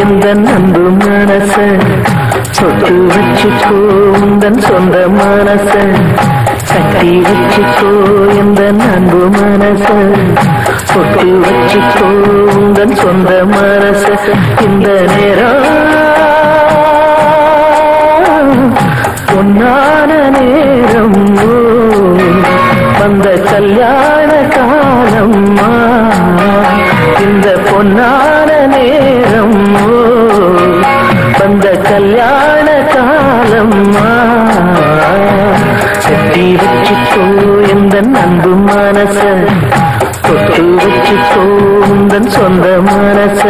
எந்த நம்பு மனச சொத்து வச்சுக்கோ உந்தன் சொந்த மனச கட்டி வச்சுக்கோ எந்த நண்பு மனச சொத்து வச்சுக்கோ உந்தன் சொந்த மனச இந்த நேரம் ஒன்னா கல்யாண காலம்மா. கட்டி வச்சுக்கோ எந்த அன்பு மனச. தொட்டு வச்சுக்கோ உந்தன் சொந்த மனச.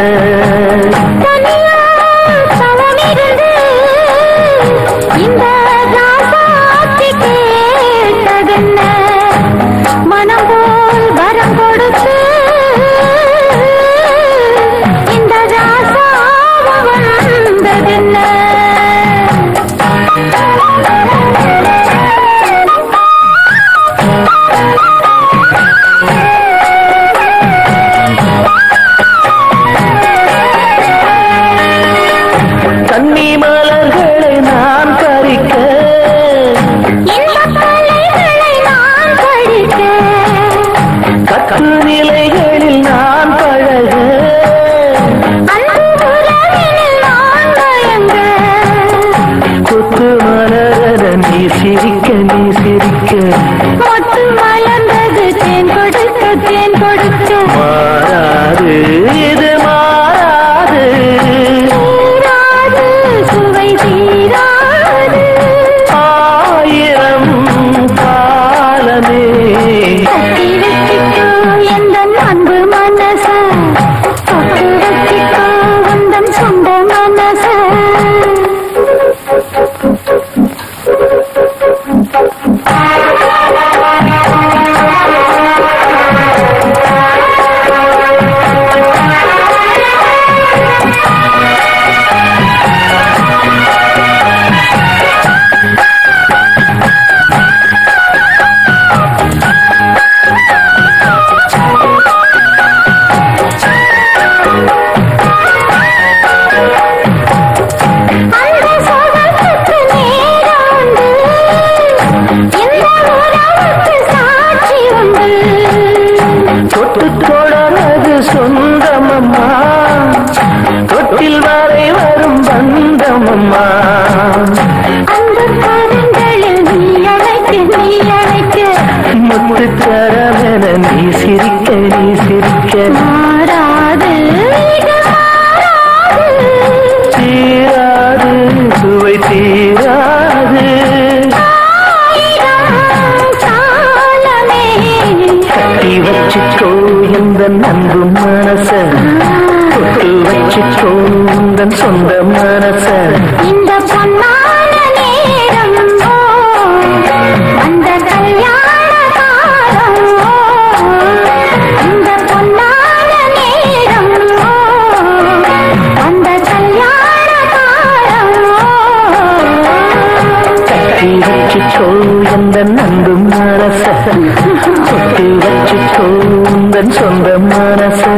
மலர நீ சிரிக்க நீ சிரிக்க. மொட்டு மலர்ந்தது தேன் கொடுக்க தேன் கொடுக்க மாறாது வச்சுக்கோ இந்த அன்பு மனச. தொட்டு வச்சுக்கோ இந்த சொந்த மனச. இந்த பொன்னான கண்கள் சொந்த மனசு